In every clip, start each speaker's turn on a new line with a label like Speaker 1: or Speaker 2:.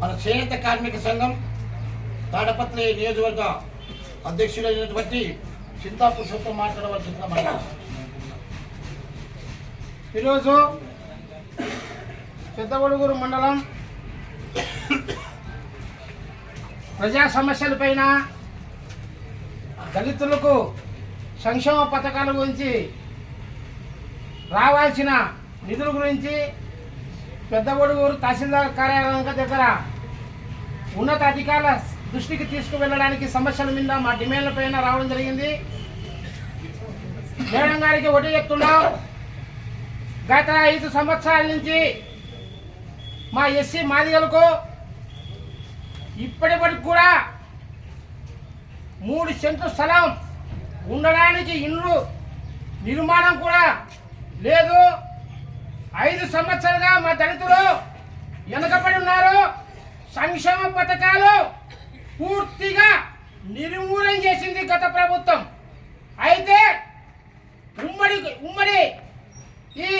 Speaker 1: మన చేనేత కార్మిక సంఘం తాడపత్రి నియోజకవర్గ అధ్యక్షుడైనటువంటి చింతా పురుషోత్తం మాట్లాడవలసిందిగా మనం
Speaker 2: ఈరోజు పెద్దగొడుగురు మండలం ప్రజా సమస్యలపైన దళితులకు సంక్షేమ పథకాల గురించి రావాల్సిన నిధుల గురించి పెద్దగొడుగురు తహసీల్దార్ కార్యాలయం దగ్గర ఉన్నత అధికారుల దృష్టికి తీసుకువెళ్ళడానికి సమస్యల మీద మా డిమాండ్ల పైన రావడం జరిగింది. మేడం గారికి ఒకటి చెప్తున్నాం. గత ఐదు సంవత్సరాల నుంచి మా ఎస్సీ మాదిగలకు ఇప్పటి వరకు కూడా మూడు సెంట్లు స్థలం ఉండడానికి ఇండ్లు నిర్మాణం కూడా లేదు. ఐదు సంవత్సరాలుగా మా దళితులు వెనుకబడి ఉన్నారు. సంక్షేమ పథకాలు పూర్తిగా నిర్మూలన చేసింది గత ప్రభుత్వం. అయితే ఉమ్మడి ఉమ్మడి ఈ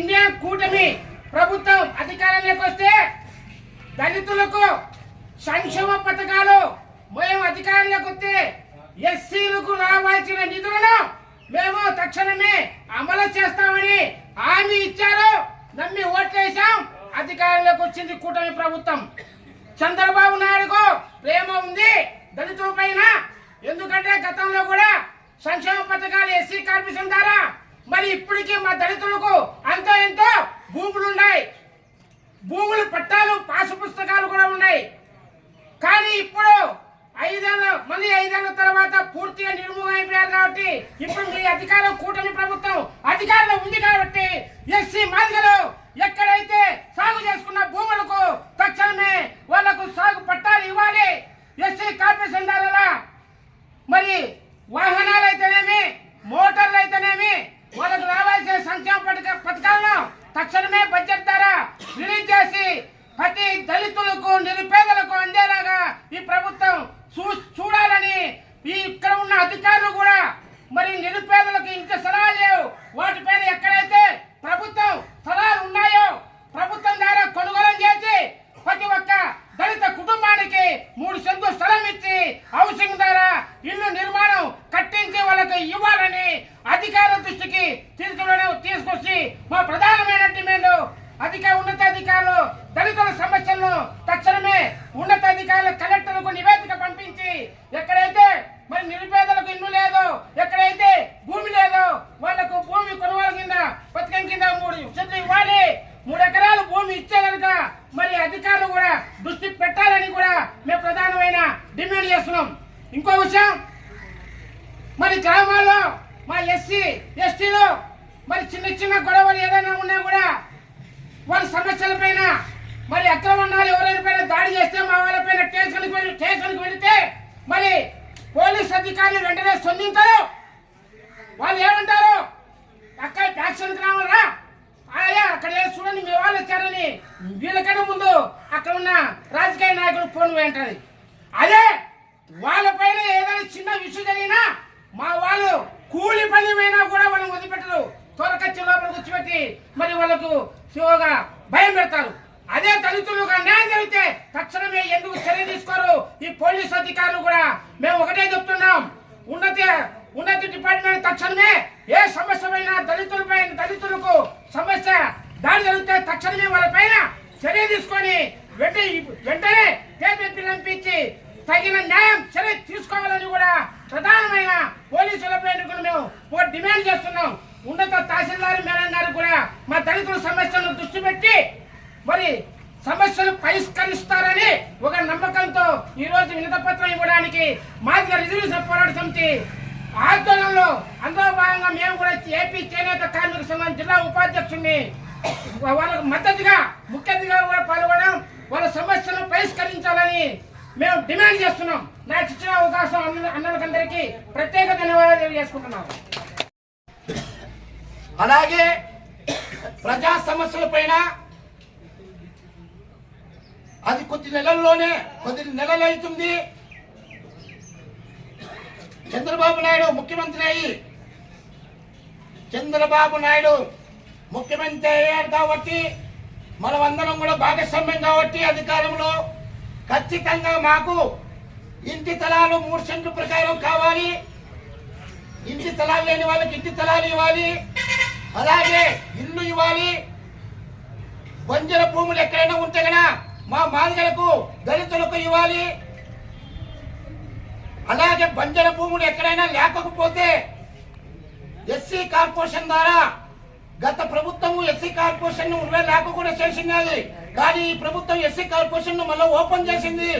Speaker 2: ఇండియా కూటమి ప్రభుత్వం అధికారంలోకి వస్తే దళితులకు సంక్షేమ పథకాలు మేము అధికారంలోకి వస్తే ఎస్సీలకు రావాల్సిన నిధులను మేము తక్షణమే అమలు చేస్తామని హామీ ఇచ్చారు. నమ్మి ఓట్లేసాం అధికారంలోకి వచ్చింది కూటమి ప్రభుత్వం. చంద్రబాబు నాయుడుకు ప్రేమ ఉంది దళితుల పైన. ఎందుకంటే గతంలో కూడా సంక్షేమ పథకాలు ఎస్సీ కార్పొరేషన్ ద్వారా మరి ఇప్పటికీ మా దళితులకు అంతో ఎంతో భూములు ఉన్నాయి. భూములు పట్టాలు పాసు పుస్తకాలు కూడా ఉన్నాయి. కానీ ఇప్పుడు మళ్ళీ ఐదేళ్ళ తర్వాత పూర్తిగా నిర్మూలన అయిపోయారు కాబట్టి ఇప్పుడు మీ అధికారం కూటమి ప్రభుత్వం అధికారంలో ఉంది కాబట్టి ఎస్సీ మాదిగలు ఎక్కడైతే సాగు చేసుకున్న భూములకు తక్షణమే వాళ్ళకు సాగు పట్టాలు ఇవ్వాలి. ఎస్సీ కార్పొరేషన్ ద్వారా మరి వాహనాలు అయితేనేమి మోటార్లు అయితేనేమి వాళ్ళకు రావాల్సిన సంక్షేమ పథక పథకాలను తక్షణమే బడ్జెట్ ద్వారా రిలీజ్ చేసి ప్రతి దళితులకు నిరుపేదలకు What డిమాండ్ చేస్తున్నాం. ఇంకో విషయం మరి గ్రామాల్లో మా ఎస్సీ ఎస్టీలో మరి చిన్న చిన్న గొడవలు ఏదైనా ఉన్నా కూడా వాళ్ళ సమస్యల పైన మరి అక్రమణాలు ఎవరైనా పైన దాడి చేస్తే మా వాళ్ళ పైన స్టేషన్కి వెళ్ళి స్టేషన్కి వెళితే మరి పోలీస్ అధికారులు వెంటనే స్పందించరు వాళ్ళు ఏమంటారు? అక్కడ యాక్షన్కి రావాలరా ఆయా అక్కడ చూడండి మీ వాళ్ళు వచ్చారని వీళ్ళకన్నా ముందు అక్కడ ఉన్న రాజకీయ నాయకుడు ఫోన్ వెంటది అదే వాళ్ళ పైన ఏదైనా చిన్న విషయం జరిగినా మా వాళ్ళు కూలి పని అయినా కూడా వాళ్ళని వదిలిపెట్టరు. త్వరకొచ్చి లోపలికి వచ్చిపెట్టి మరి వాళ్ళకు శివగా భయం పెడతారు. అదే దళితులకు న్యాయం జరిగితే తక్షణమే ఎందుకు చర్య తీసుకోరు? ఈ పోలీస్ అధికారులు కూడా మేము ఒకటే చెప్తున్నాం. ఉన్నత ఉన్నత డిపార్ట్మెంట్ తక్షణమే ఏ సమస్య పైన దళితులపై దళితులకు సమస్య దాడి జరిగితే తక్షణమే వాళ్ళ పైన చర్య తీసుకొని వెంటనే వెంటనే కేబినెట్ పంపించి తగిన న్యాయం చర్య తీసుకోవాలని కూడా ప్రధానమైన పోలీసుల పైన కూడా మేము డిమాండ్ చేస్తున్నాం. ఉన్నత తహసీల్దార్ మేడం గారు కూడా మా దళితుల సమస్యలను దృష్టి పెట్టి మరి సమస్యలు పరిష్కరిస్తారని ఒక నమ్మకంతో ఈ రోజు వినతపత్రం ఇవ్వడానికి మాదిగ రిజర్వేషన్ పోరాట సమితి ఆందోళనలో అందులో భాగంగా మేము కూడా ఏపీ చేనేత కార్మిక సంఘం జిల్లా ఉపాధ్యక్షుడిని వాళ్ళకు మద్దతుగా ముఖ్య అతిథిగా కూడా పాల్గొనడం వాళ్ళ సమస్యలను పరిష్కరించాలని మేము డిమాండ్ చేస్తున్నాం. నాకు ఇచ్చిన అవకాశం అన్న అన్నలకందరికీ ప్రత్యేక ధన్యవాదాలు తెలియజేసుకుంటున్నాం.
Speaker 1: అలాగే ప్రజా సమస్యల పైన అది కొద్ది నెలల్లోనే కొద్ది నెలలు అవుతుంది. చంద్రబాబు నాయుడు ముఖ్యమంత్రి అయ్యి చంద్రబాబు నాయుడు ముఖ్యమంత్రి అయ్యారు కాబట్టి మనమందరం కూడా భాగస్వామ్యం కాబట్టి అధికారంలో ఖచ్చితంగా మాకు ఇంటి తలాలు మూడు సెంట్ల ప్రకారం కావాలి. ఇంటి తలాలు లేని వాళ్ళకి ఇంటి తలాలు ఇవ్వాలి. అలాగే ఇల్లు ఇవ్వాలి. బంజర భూములు ఎక్కడైనా ఉంటే కదా మా మాదిగలకు దళితులకు ఇవ్వాలి. అలాగే బంజర భూములు ఎక్కడైనా లేకపోతే ఎస్సీ కార్పొరేషన్ ద్వారా గత ప్రభుత్వం ఎస్సీ కార్పొరేషన్ లేకుండా చేసినది కానీ ఈ ప్రభుత్వం ఎస్సీ కార్పొరేషన్ మళ్ళీ ఓపెన్ చేసింది.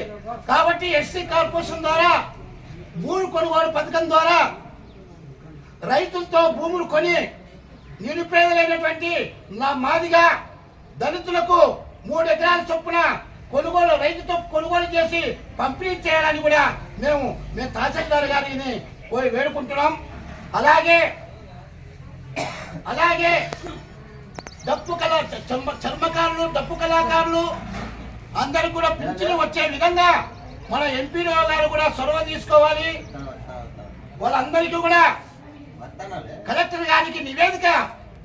Speaker 1: కాబట్టి ఎస్సీ కార్పొరేషన్ ద్వారా భూమి కొనుగోలు పథకం ద్వారా రైతులతో భూములు కొని నిరుపేదలైనటువంటి నా మాదిగా దళితులకు మూడు ఎకరాల చొప్పున కొనుగోలు రైతుతో కొనుగోలు చేసి పంపిణీ చేయాలని కూడా మేము మేము తహసీల్దార్ గారిని పోయి వేడుకుంటున్నాం. అలాగే అలాగే డప్పు కళా చర్మ- చర్మకారులు డప్పు కళాకారులు అందరు కూడా పింఛను వచ్చే విధంగా మన ఎంపీ గారు కూడా చొరవ తీసుకోవాలి. వాళ్ళందరికీ కూడా కలెక్టర్ గారికి నివేదిక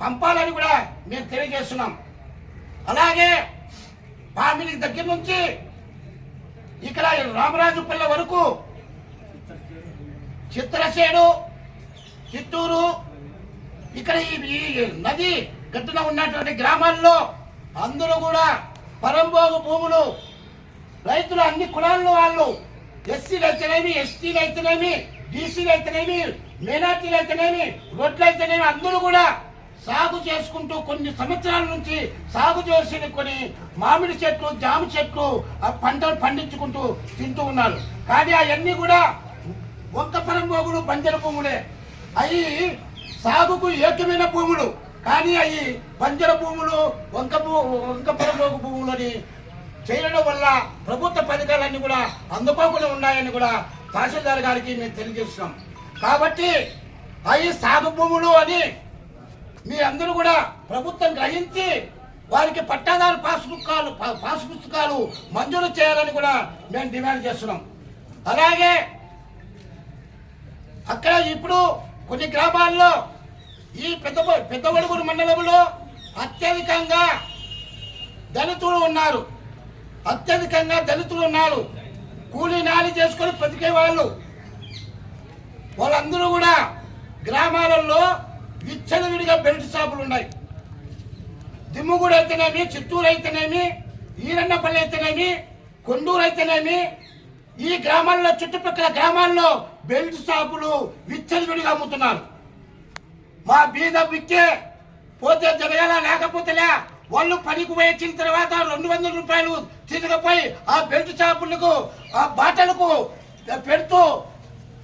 Speaker 1: పంపాలని కూడా మేము తెలియజేస్తున్నాం. అలాగే పామిడి దగ్గర నుంచి ఇక్కడ రామరాజుపల్లె వరకు చిత్రసేడు చిత్తూరు ఇక్కడ ఈ నది గట్టున ఉన్నటువంటి గ్రామాల్లో అందరూ కూడా పరంభోగు భూములు. రైతులు అన్ని కులాల్లో వాళ్ళు. ఎస్సీలు అయితేనేమి ఎస్టీలు అయితేనేమి బీసీలు అయితేనేమి మైనార్టీలు అయితేనేమి రోడ్లు అయితేనేమి అందరూ కూడా సాగు చేసుకుంటూ కొన్ని సంవత్సరాల నుంచి సాగు చేసి కొన్ని మామిడి చెట్లు జామ చెట్లు ఆ పంటలు పండించుకుంటూ తింటూ ఉన్నారు. కానీ అవన్నీ కూడా ఒక్క పరంభోగులు బంజర భూములే. అవి సాగుకు యోగ్యమైన భూములు కానీ అవి బంజర భూములు వంక భూ వంక పరంభోగు భూములని చేయడం వల్ల ప్రభుత్వ పథకాలన్నీ కూడా అందుకోకుండా ఉన్నాయని కూడా తహసీల్దార్ గారికి మేము తెలియజేస్తున్నాం. కాబట్టి అవి సాగు భూములు అని మీ అందరూ కూడా ప్రభుత్వం గ్రహించి వారికి పట్టాదారు పాస్ పుస్తకాలు పా- పాస్ పుస్తకాలు మంజూరు చేయాలని కూడా మేము డిమాండ్ చేస్తున్నాం. అలాగే అక్కడ ఇప్పుడు కొన్ని గ్రామాల్లో ఈ పెద్ద పెద్దవడుగురు మండలంలో అత్యధికంగా దళితులు ఉన్నారు. అత్యధికంగా దళితులు ఉన్నారు. కూలీ నాలి చేసుకొని బతికే వాళ్ళు. వాళ్ళందరూ కూడా గ్రామాలలో విచ్చలవిడిగా బెల్ట్ షాపులు ఉన్నాయి. దిమ్ముగూడు అయితేనేమి చిత్తూరు అయితేనేమి ఈరన్నపల్లి అయితేనేమి కొండూరు అయితేనేమి ఈ గ్రామాల్లో చుట్టుపక్కల గ్రామాల్లో బెల్ట్ షాపులు విచ్చలవిడిగా అమ్ముతున్నారు. మా బీద బిక్కే పోతే జరగాల లేకపోతేలే వాళ్ళు పనికి పోయి వచ్చిన తర్వాత రెండు వందల రూపాయలు తిరగపోయి ఆ బెల్ట్ షాపులకు ఆ బాటలకు పెడుతూ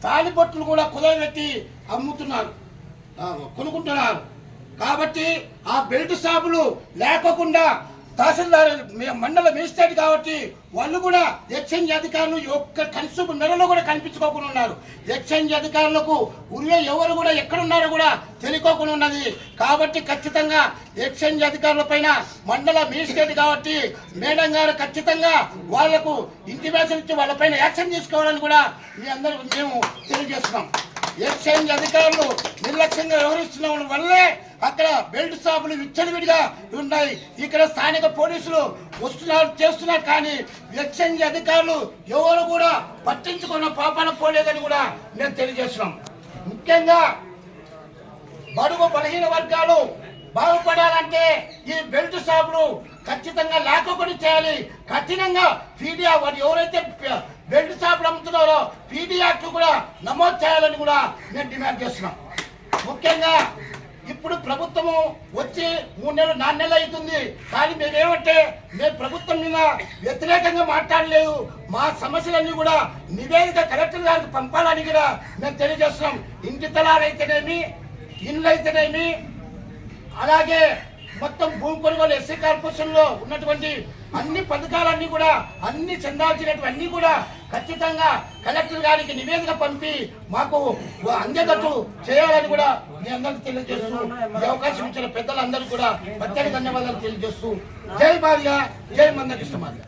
Speaker 1: తాలిబొట్టులు కూడా కుదరబెట్టి అమ్ముతున్నారు. కొనుక్కుంటున్నారు. కాబట్టి ఆ బెల్ట్ షాపులు లేకకుండా తహసీల్దార్ మండల మేజిస్ట్రేట్ కాబట్టి వాళ్ళు కూడా ఎక్స్చేంజ్ అధికారులు ఒక్క కనీసం నెలలో కూడా కనిపించుకోకుండా ఉన్నారు. ఎక్స్చేంజ్ అధికారులకు ఉరివే ఎవరు కూడా ఎక్కడున్నారో కూడా తెలియకోకుండా ఉన్నది. కాబట్టి ఖచ్చితంగా ఎక్స్చేంజ్ అధికారుల పైన మండల మేజిస్ట్రేట్ కాబట్టి మేడం గారు ఖచ్చితంగా వాళ్ళకు ఇంటిమేషన్ ఇచ్చి వాళ్ళపైన యాక్షన్ తీసుకోవాలని కూడా మీ అందరూ మేము తెలియజేస్తున్నాం. ఎక్స్చేంజ్ అధికారులు నిర్లక్ష్యంగా వ్యవహరిస్తున్న వల్లే అక్కడ బెల్ట్ షాపులు విచ్చలవిడిగా ఉన్నాయి. ఇక్కడ స్థానిక పోలీసులు వస్తున్నారు చేస్తున్నారు. కానీ ఎక్స్చేంజ్ అధికారులు ఎవరు కూడా పట్టించుకున్న పాపాన పోలేదని కూడా మేము తెలియజేస్తున్నాం. ముఖ్యంగా బడుగు బలహీన వర్గాలు బాగుపడాలంటే ఈ బెల్ట్ షాపులు ఖచ్చితంగా లేకుండా చేయాలి. కఠినంగా పీడియా వారు ఎవరైతే బెల్ట్ షాపులు అమ్ముతున్నారో పీడీ కూడా నమోదు చేయాలని కూడా మేము డిమాండ్ చేస్తున్నాం. ముఖ్యంగా ఇప్పుడు ప్రభుత్వము వచ్చి మూడు నెలలు నాలుగు నెలలు అవుతుంది. కానీ మేమేమంటే మేము ప్రభుత్వం మీద వ్యతిరేకంగా మాట్లాడలేదు. మా సమస్యలన్నీ కూడా నివేదిక కలెక్టర్ గారికి పంపాలని కూడా మేము తెలియజేస్తున్నాం. ఇంటి తలాలైతేనేమి ఇల్లు అయితేనేమి అలాగే మొత్తం భూమి కొనుగోలు ఎస్సీ కార్పొరేషన్లో ఉన్నటువంటి అన్ని పథకాలన్నీ కూడా అన్ని చెందాల్సినటువంటి కూడా ఖచ్చితంగా కలెక్టర్ గారికి నివేదిక పంపి మాకు అందేటట్టు చేయాలని కూడా మీ అందరికీ తెలియజేస్తూ ఈ అవకాశం ఇచ్చిన పెద్దలందరూ కూడా ప్రత్యేక ధన్యవాదాలు తెలియజేస్తూ జై భార్య జై మందకృష్ణ